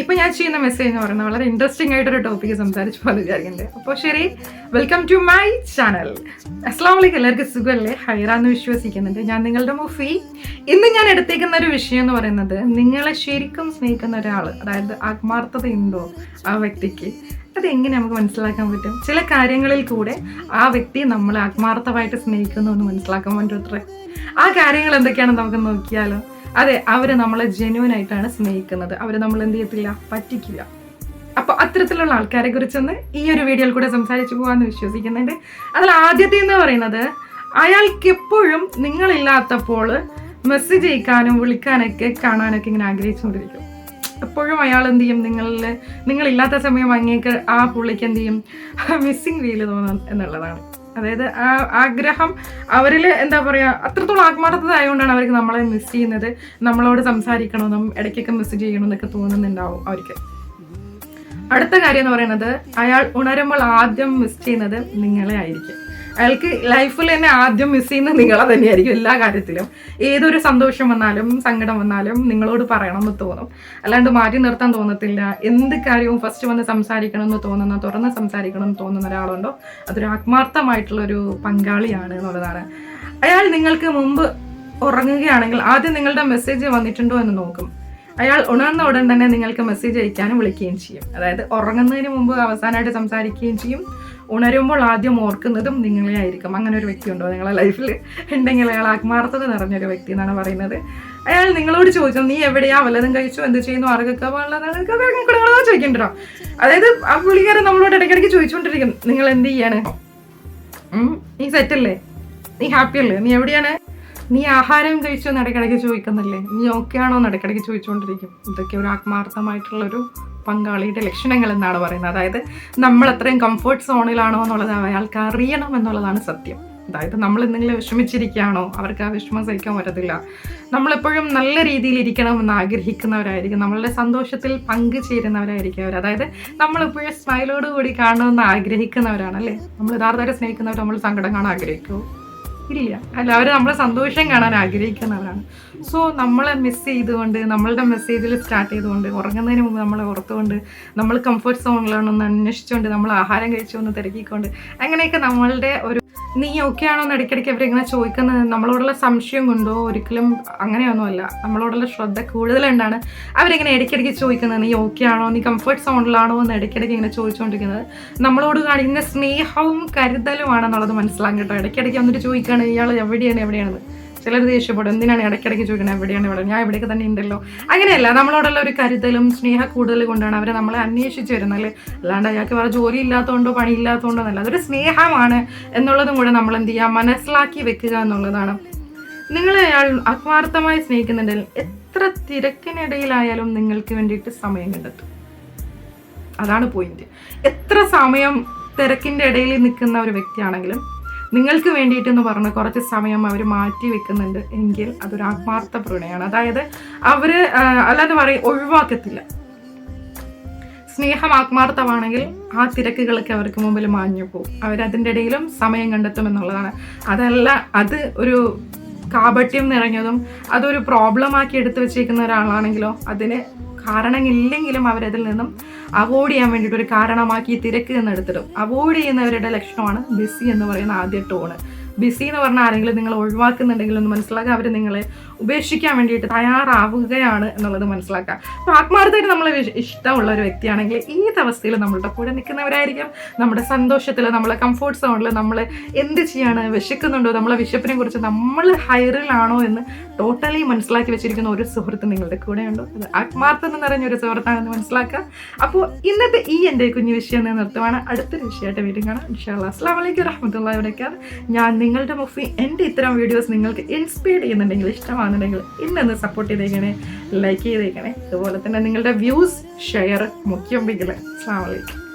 ഇപ്പൊ ഞാൻ ചെയ്യുന്ന മെസ്സേജ് എന്ന് പറയുന്നത് വളരെ ഇൻട്രസ്റ്റിംഗ് ആയിട്ടൊരു ടോപ്പിക്ക് സംസാരിച്ചു പോലെ വിചാരിക്കുന്നുണ്ട്. അപ്പോൾ ശരി വെൽക്കം ടു മൈ ചാനൽ അസ്ലാം വലൈക്കും എല്ലാവർക്കും സുഖമല്ലേ? ഹൈറാന്ന് വിശ്വസിക്കുന്നുണ്ട്. ഞാൻ നിങ്ങളുടെ മുഫി. ഇന്ന് ഞാൻ എടുത്തേക്കുന്ന ഒരു വിഷയം എന്ന് പറയുന്നത് നിങ്ങളെ ശരിക്കും സ്നേഹിക്കുന്ന ഒരാൾ അതായത് ആത്മാർത്ഥത ഉണ്ടോ ആ വ്യക്തിക്ക്? അത് എങ്ങനെ നമുക്ക് മനസ്സിലാക്കാൻ പറ്റും? ചില കാര്യങ്ങളിൽ കൂടെ ആ വ്യക്തി നമ്മളെ ആത്മാർത്ഥമായിട്ട് സ്നേഹിക്കുന്നു എന്ന് മനസ്സിലാക്കാൻ പറ്റുമത്രേ ആ കാര്യങ്ങൾ എന്തൊക്കെയാണെന്ന് നമുക്ക് നോക്കിയാലോ? അതെ അവർ നമ്മളെ ജെന്യൂൻ ആയിട്ടാണ് സ്നേഹിക്കുന്നത്. അവർ നമ്മൾ എന്ത് ചെയ്യത്തില്ല? പറ്റിക്കില്ല. അപ്പൊ അത്തരത്തിലുള്ള ആൾക്കാരെ കുറിച്ചൊന്ന് ഈ ഒരു വീഡിയോയിൽ കൂടെ സംസാരിച്ചു പോകാമെന്ന് വിശ്വസിക്കുന്നുണ്ട്. അതിൽ ആദ്യത്തെ എന്ന് പറയുന്നത് അയാൾക്ക് എപ്പോഴും നിങ്ങളില്ലാത്തപ്പോൾ മെസ്സേജ് അയക്കാനും വിളിക്കാനൊക്കെ കാണാനൊക്കെ ഇങ്ങനെ ആഗ്രഹിച്ചുകൊണ്ടിരിക്കും. എപ്പോഴും അയാൾ എന്ത് ചെയ്യും? നിങ്ങളിൽ നിങ്ങളില്ലാത്ത സമയം അങ്ങേക്ക് ആ പുള്ളിക്ക് എന്ത് ചെയ്യും? മിസ്സിങ് ഫീൽ തോന്നും എന്നുള്ളതാണ്. അതായത് ആ ആഗ്രഹം അവരിൽ എന്താ പറയുക അത്രത്തോളം ആത്മാർത്ഥത ആയതുകൊണ്ടാണ് അവർക്ക് നമ്മളെ മിസ് ചെയ്യുന്നത്. നമ്മളോട് സംസാരിക്കണമെന്നും ഇടയ്ക്കൊക്കെ മെസ്സേജ് ചെയ്യണമെന്നൊക്കെ തോന്നുന്നുണ്ടാവും അവർക്ക്. അടുത്ത കാര്യം എന്ന് പറയുന്നത് അയാൾ ഉണരുമ്പോൾ ആദ്യം മിസ് ചെയ്യുന്നത് നിങ്ങളെ ആയിരിക്കും. അയാൾക്ക് ലൈഫിൽ തന്നെ ആദ്യം മിസ് ചെയ്യുന്നത് നിങ്ങളെ തന്നെയായിരിക്കും എല്ലാ കാര്യത്തിലും. ഏതൊരു സന്തോഷം വന്നാലും സങ്കടം വന്നാലും നിങ്ങളോട് പറയണം എന്ന് തോന്നും. അല്ലാണ്ട് മാറ്റി നിർത്താൻ തോന്നത്തില്ല. എന്ത് കാര്യവും ഫസ്റ്റ് വന്ന് സംസാരിക്കണം എന്ന് തോന്നുന്ന തുറന്ന് സംസാരിക്കണം എന്ന് തോന്നുന്ന ഒരാളുണ്ടോ? അതൊരു ആത്മാർത്ഥമായിട്ടുള്ളൊരു പങ്കാളിയാണ് എന്നുള്ളതാണ്. അയാൾ നിങ്ങൾക്ക് മുമ്പ് ഉറങ്ങുകയാണെങ്കിൽ ആദ്യം നിങ്ങളുടെ മെസ്സേജ് വന്നിട്ടുണ്ടോ എന്ന് നോക്കും. അയാൾ ഉണർന്ന ഉടൻ തന്നെ നിങ്ങൾക്ക് മെസ്സേജ് അയക്കാനും വിളിക്കുകയും ചെയ്യും. അതായത് ഉറങ്ങുന്നതിന് മുമ്പ് അവസാനമായിട്ട് സംസാരിക്കുകയും ചെയ്യും. ഉണരുമ്പോൾ ആദ്യം ഓർക്കുന്നതും നിങ്ങളെ ആയിരിക്കും. അങ്ങനെ ഒരു വ്യക്തി ഉണ്ടോ നിങ്ങളെ ലൈഫിൽ ഉണ്ടെങ്കിൽ അയാൾ ആത്മാർത്ഥത നിറഞ്ഞൊരു വ്യക്തി എന്നാണ് പറയുന്നത്. അയാൾ നിങ്ങളോട് ചോദിച്ചു നീ എവിടെയാ? വല്ലതും കഴിച്ചു? എന്ത് ചെയ്യുന്നു? ആർക്കൊക്കെ വെള്ളതാണ് ചോദിക്കണ്ടോ അതായത് ആ പുള്ളിക്കാരൻ നമ്മളോട് ഇടയ്ക്കിടയ്ക്ക് ചോദിച്ചുകൊണ്ടിരിക്കും നിങ്ങൾ എന്ത് ചെയ്യാണ്? നീ സെറ്റല്ലേ നീ ഹാപ്പി അല്ലേ? നീ എവിടെയാണ്? നീ ആഹാരം കഴിച്ചോ? എന്ന് ഇടയ്ക്കിടയ്ക്ക് ചോദിക്കുന്നില്ലേ? നീ ഓക്കെ ആണോ എന്ന് ഇടയ്ക്കിടയ്ക്ക് ചോദിച്ചുകൊണ്ടിരിക്കും. ഇതൊക്കെ ഒരു ആത്മാർത്ഥമായിട്ടുള്ളൊരു പങ്കാളിയുടെ ലക്ഷണങ്ങൾ എന്നാണ് പറയുന്നത്. അതായത് നമ്മൾ അത്രയും കംഫർട്ട് സോണിലാണോ എന്നുള്ളത് അയാൾക്ക് അറിയണം എന്നുള്ളതാണ് സത്യം. അതായത് നമ്മൾ എന്തെങ്കിലും വിഷമിച്ചിരിക്കുകയാണോ അവർക്ക് ആ വിഷമം സഹിക്കാൻ പറ്റത്തില്ല നമ്മളെപ്പോഴും നല്ല രീതിയിൽ ഇരിക്കണമെന്ന് ആഗ്രഹിക്കുന്നവരായിരിക്കും. നമ്മളുടെ സന്തോഷത്തിൽ പങ്കുചേരുന്നവരായിരിക്കും അവർ. അതായത് നമ്മളെപ്പോഴും സ്മൈലോട് കൂടി കാണണമെന്ന് ആഗ്രഹിക്കുന്നവരാണ് അല്ലേ? നമ്മൾ യഥാർത്ഥമായിട്ട് സ്നേഹിക്കുന്നവർ നമ്മൾ സങ്കടം കാണാൻ ആഗ്രഹിക്കുമോ ഇല്ല അല്ല അവർ നമ്മളെ സന്തോഷം കാണാൻ ആഗ്രഹിക്കുന്നവരാണ്. സോ നമ്മളെ മിസ് ചെയ്തുകൊണ്ട് നമ്മളുടെ മെസ്സേജിൽ സ്റ്റാർട്ട് ചെയ്തുകൊണ്ട് ഉറങ്ങുന്നതിന് മുമ്പ് നമ്മളെ ഓർത്തുകൊണ്ട് നമ്മൾ കംഫർട്ട് സോണിലാണെന്ന് അന്വേഷിച്ചുകൊണ്ട് നമ്മൾ ആഹാരം കഴിച്ചുകൊണ്ട് തിരക്കിക്കൊണ്ട് അങ്ങനെയൊക്കെ നമ്മളുടെ ഒരു നീ ഒക്കെയാണോ എന്ന് ഇടയ്ക്കിടയ്ക്ക് അവരിങ്ങനെ ചോദിക്കുന്നത്. നമ്മളോടുള്ള സംശയം കൊണ്ടോ ഒരിക്കലും അങ്ങനെയൊന്നുമല്ല. നമ്മളോടുള്ള ശ്രദ്ധ കൂടുതലുണ്ടാണ് അവരിങ്ങനെ ഇടയ്ക്കിടയ്ക്ക് ചോദിക്കുന്നത്. നീ ആണോ? നീ കംഫർട്ട് സോണിലാണോ എന്ന് ഇടയ്ക്കിടയ്ക്ക് ഇങ്ങനെ ചോദിച്ചുകൊണ്ടിരിക്കുന്നത്. നമ്മളോട് കാണിക്കുന്ന സ്നേഹവും കരുതലുമാണെന്നുള്ളത് മനസ്സിലാകും കേട്ടോ. ഇടയ്ക്കിടയ്ക്ക് വന്നിട്ട് ചോദിക്കുകയാണ് ഇയാൾ എവിടെയാണ്? എവിടെയാണെന്ന്? ചിലർ ദേഷ്യപ്പെടും. എന്തിനാണ് ഇടയ്ക്കിടയ്ക്ക് ചോദിക്കുന്നത് എവിടെയാണ് ഇവിടെ? ഞാൻ ഇവിടെയൊക്കെ തന്നെ ഉണ്ടല്ലോ. അങ്ങനെയല്ല നമ്മളോടുള്ള ഒരു കരുതലും സ്നേഹ കൂടുതൽ കൊണ്ടാണ് അവർ നമ്മളെ അന്വേഷിച്ച് വരുന്നത്. അല്ലേ അല്ലാണ്ട് അയാൾക്ക് വേറെ ജോലി ഇല്ലാത്തതുകൊണ്ടോ പണി ഇല്ലാത്തതുകൊണ്ടോ എന്നല്ല. അതൊരു സ്നേഹമാണ് എന്നുള്ളതും കൂടെ നമ്മൾ എന്ത് ചെയ്യുക മനസ്സിലാക്കി വെക്കുക എന്നുള്ളതാണ്. നിങ്ങൾ അയാൾ ആത്മാർത്ഥമായി സ്നേഹിക്കുന്നുണ്ടെങ്കിൽ എത്ര തിരക്കിനിടയിലായാലും നിങ്ങൾക്ക് വേണ്ടിയിട്ട് സമയം കണ്ടെത്തും. അതാണ് പോയിന്റ് എത്ര സമയം തിരക്കിന്റെ ഇടയിൽ നിൽക്കുന്ന ഒരു വ്യക്തിയാണെങ്കിലും നിങ്ങൾക്ക് വേണ്ടിയിട്ടെന്ന് പറഞ്ഞ് കുറച്ച് സമയം അവർ മാറ്റി വെക്കുന്നുണ്ട് എങ്കിൽ അതൊരു ആത്മാർത്ഥ പ്രണയമാണ്. അതായത് അവർ അല്ലാതെ പറയും ഒഴിവാക്കത്തില്ല. സ്നേഹം ആത്മാർത്ഥമാണെങ്കിൽ ആ തിരക്കുകളൊക്കെ അവർക്ക് മുമ്പിൽ മാഞ്ഞു പോകും. അവരതിന്റെ ഇടയിലും സമയം കണ്ടെത്തും എന്നുള്ളതാണ്. അതല്ല അത് ഒരു കാപട്യം നിറഞ്ഞതും അതൊരു പ്രോബ്ലമാക്കി എടുത്തു വെച്ചേക്കുന്ന ഒരാളാണെങ്കിലോ അതിന് കാരണമില്ലെങ്കിലും അവരതിൽ നിന്നും അവോയ്ഡ് ചെയ്യാൻ വേണ്ടിയിട്ട് ഒരു കാരണമാക്കി തിരക്ക് എന്ന് എടുത്തിടും. അവോയ്ഡ് ചെയ്യുന്നവരുടെ ലക്ഷണമാണ് ബിസി എന്ന് പറയുന്ന ആദ്യ ടോണ്. ബിസി എന്ന് പറഞ്ഞാൽ ആരെങ്കിലും നിങ്ങൾ ഒഴിവാക്കുന്നുണ്ടെങ്കിൽ ഒന്ന് മനസ്സിലാക്കുക. അവർ നിങ്ങളെ ഉപേക്ഷിക്കാൻ വേണ്ടിയിട്ട് തയ്യാറാവുകയാണ് എന്നുള്ളത് മനസ്സിലാക്കുക. അപ്പോൾ ആത്മാർത്ഥമായിട്ട് നമ്മളെ ഇഷ്ടമുള്ള ഒരു വ്യക്തിയാണെങ്കിൽ ഏത് അവസ്ഥയിൽ നമ്മളുടെ കൂടെ നിൽക്കുന്നവരായിരിക്കും. നമ്മുടെ സന്തോഷത്തിൽ നമ്മളെ കംഫോർട്ട് സോണിൽ നമ്മൾ എന്ത് ചെയ്യാണ് വിശക്കുന്നുണ്ടോ നമ്മളെ വിശപ്പിനെ കുറിച്ച് നമ്മൾ ഹയറിലാണോ എന്ന് ടോട്ടലി മനസ്സിലാക്കി വെച്ചിരിക്കുന്ന ഒരു സുഹൃത്ത് നിങ്ങളുടെ കൂടെ ഉണ്ടോ അത് ആത്മാർത്ഥം എന്ന് പറഞ്ഞ ഒരു സുഹൃത്താണെന്ന് മനസ്സിലാക്കുക. അപ്പോൾ ഇന്നത്തെ ഈ എന്റെ കുഞ്ഞു വിഷയം നിർത്തുവാണ്. അടുത്തൊരു വിഷയമായിട്ട് വീണ്ടും കാണാം. ഇൻഷാല്ലാ അസ്സാം വലൈക്കും വരഹമുല്ലാ ഇവിടേക്കാണ് ഞാൻ നിങ്ങളുടെ മുഫി എന്റെ ഇത്തരം വീഡിയോസ് നിങ്ങൾക്ക് ഇൻസ്പയർ ചെയ്യുന്നുണ്ടെങ്കിൽ ഇഷ്ടമാണെന്നുണ്ടെങ്കിൽ ഇന്നൊന്ന് സപ്പോർട്ട് ചെയ്തേക്കണേ ലൈക്ക് ചെയ്തേക്കണേ. അതുപോലെ തന്നെ നിങ്ങളുടെ വ്യൂസ് ഷെയർ മുഖ്യം അസ്ലാം വലൈക്കും